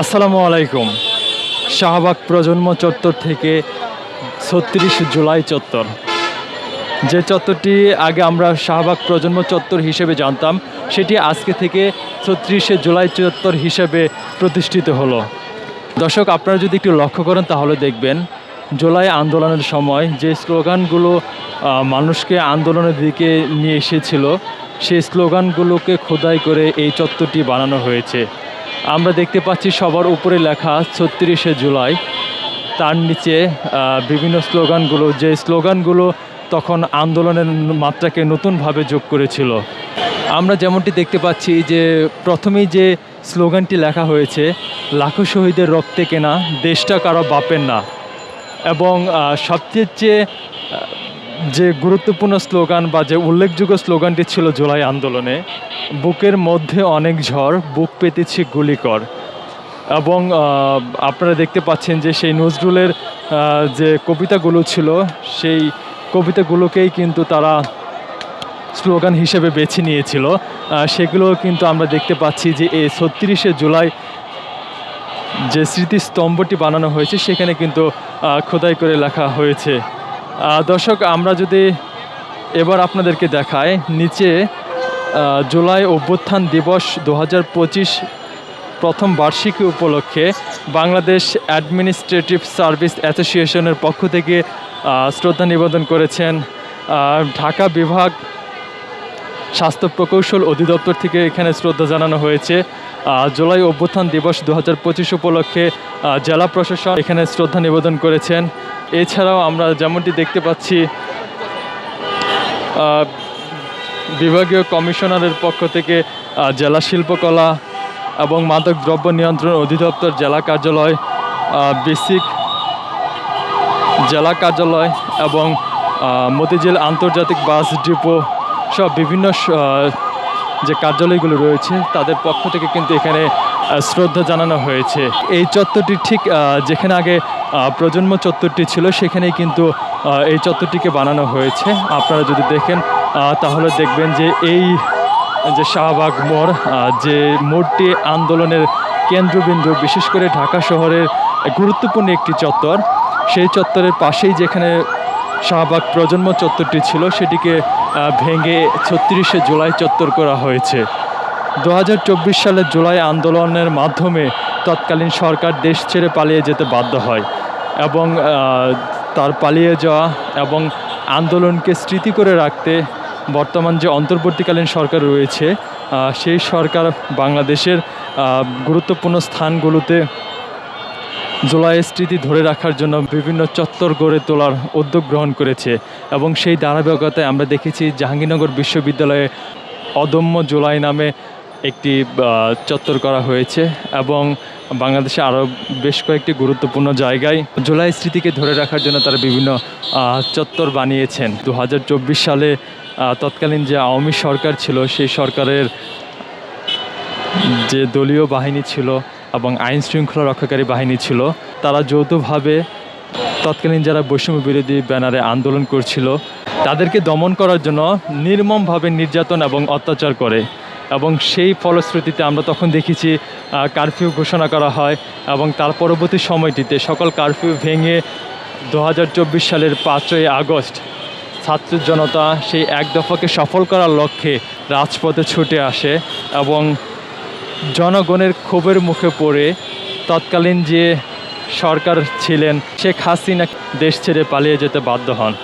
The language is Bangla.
আসসালামু আলাইকুম। শাহবাগ প্রজন্ম চত্বর থেকে ছত্রিশ জুলাই চত্বর। যে চত্বরটি আগে আমরা শাহবাগ প্রজন্ম চত্বর হিসেবে জানতাম, সেটি আজকে থেকে ছত্রিশে জুলাই চত্বর হিসেবে প্রতিষ্ঠিত হলো। দর্শক, আপনারা যদি একটু লক্ষ্য করেন, তাহলে দেখবেন জুলাই আন্দোলনের সময় যে স্লোগানগুলো মানুষকে আন্দোলনের দিকে নিয়ে এসেছিল, সেই স্লোগানগুলোকে খোদাই করে এই চত্বরটি বানানো হয়েছে। আমরা দেখতে পাচ্ছি সবার উপরে লেখা ছত্রিশে জুলাই। তার নিচে বিভিন্ন স্লোগানগুলো, যে স্লোগানগুলো তখন আন্দোলনের মাত্রাকে নতুনভাবে যোগ করেছিল। আমরা যেমনটি দেখতে পাচ্ছি যে প্রথমেই যে স্লোগানটি লেখা হয়েছে, লাখো শহীদের রক্তে কেনা, দেশটা কারও বাপের না। এবং সবচেয়ে যে গুরুত্বপূর্ণ স্লোগান বা যে উল্লেখযোগ্য স্লোগানটি ছিল জুলাই আন্দোলনে, বুকের মধ্যে অনেক ঝড়, বুক পেতেছি গুলিকর। এবং আপনারা দেখতে পাচ্ছেন যে সেই নজরুলের যে কবিতাগুলো ছিল, সেই কবিতাগুলোকেই কিন্তু তারা স্লোগান হিসেবে বেছে নিয়েছিল। সেগুলো কিন্তু আমরা দেখতে পাচ্ছি যে এই ছত্রিশে জুলাই যে স্মৃতিস্তম্ভটি বানানো হয়েছে, সেখানে কিন্তু খোদাই করে লেখা হয়েছে। দর্শক, আমরা যদি এবার আপনাদেরকে দেখাই, নিচে জুলাই অভ্যুত্থান দিবস দু হাজার পঁচিশ প্রথম বার্ষিকী উপলক্ষে বাংলাদেশ অ্যাডমিনিস্ট্রেটিভ সার্ভিস অ্যাসোসিয়েশনের পক্ষ থেকে শ্রদ্ধা নিবেদন করেছেন ঢাকা বিভাগ স্বাস্থ্য প্রকৌশল অধিদপ্তর থেকে এখানে শ্রদ্ধা জানানো হয়েছে। জুলাই অভ্যুত্থান দিবস দু হাজার পঁচিশ উপলক্ষে জেলা প্রশাসন এখানে শ্রদ্ধা নিবেদন করেছেন। এছাড়াও আমরা যেমনটি দেখতে পাচ্ছি বিভাগীয় কমিশনারের পক্ষ থেকে জেলা শিল্পকলা এবং মাদক দ্রব্য নিয়ন্ত্রণ অধিদপ্তর জেলা কার্যালয় বেসিক জেলা কার্যালয় এবং মতিঝিল আন্তর্জাতিক বাস ডিপো সব বিভিন্ন যে কার্যালয়গুলো রয়েছে, তাদের পক্ষ থেকে কিন্তু এখানে শ্রদ্ধা জানানো হয়েছে। এই চত্বরটি ঠিক যেখানে আগে প্রজন্ম চত্বরটি ছিল, সেখানেই কিন্তু এই চত্বরটিকে বানানো হয়েছে। আপনারা যদি দেখেন তাহলে দেখবেন যে এই যে শাহবাগ মোড় যে মোড়টি আন্দোলনের কেন্দ্রবিন্দু, বিশেষ করে ঢাকা শহরের গুরুত্বপূর্ণ একটি চত্বর। সেই চত্বরের পাশেই যেখানে শাহবাগ প্রজন্ম চত্বরটি ছিল, সেটিকে ভেঙে ছত্রিশে জুলাই চত্বর করা হয়েছে। দু সালের জুলাই আন্দোলনের মাধ্যমে তৎকালীন সরকার দেশ ছেড়ে পালিয়ে যেতে বাধ্য হয় এবং তার পালিয়ে যাওয়া এবং আন্দোলনকে স্মৃতি করে রাখতে বর্তমান যে অন্তর্বর্তীকালীন সরকার রয়েছে সেই সরকার বাংলাদেশের গুরুত্বপূর্ণ স্থানগুলোতে জুলাইয়ের স্মৃতি ধরে রাখার জন্য বিভিন্ন চত্বর গড়ে তোলার উদ্যোগ গ্রহণ করেছে এবং সেই ধারাবাহিকতায় আমরা দেখেছি জাহাঙ্গীরনগর বিশ্ববিদ্যালয়ে অদম্য জুলাই নামে একটি চত্বর করা হয়েছে এবং বাংলাদেশে আরও বেশ কয়েকটি গুরুত্বপূর্ণ জায়গায় জুলাই স্মৃতিকে ধরে রাখার জন্য তারা বিভিন্ন চত্বর বানিয়েছেন। দু হাজার চব্বিশ সালে তৎকালীন যে আওয়ামী সরকার ছিল, সেই সরকারের যে দলীয় বাহিনী ছিল এবং আইন শৃঙ্খলা রক্ষাকারী বাহিনী ছিল, তারা যৌথভাবে তৎকালীন যারা বৈষম্য বিরোধী ব্যানারে আন্দোলন করছিল, তাদেরকে দমন করার জন্য নির্মমভাবে নির্যাতন এবং অত্যাচার করে। এবং সেই ফলশ্রুতিতে আমরা তখন দেখেছি কারফিউ ঘোষণা করা হয় এবং তার পরবর্তী সময়টিতে সকল কারফিউ ভেঙে দু হাজার চব্বিশ সালের পাঁচই আগস্ট ছাত্র জনতা সেই এক দফাকে সফল করার লক্ষ্যে রাজপথে ছুটে আসে এবং জনগণের ক্ষোভের মুখে পড়ে তৎকালীন যে সরকার ছিলেন শেখ হাসিনা দেশ ছেড়ে পালিয়ে যেতে বাধ্য হন।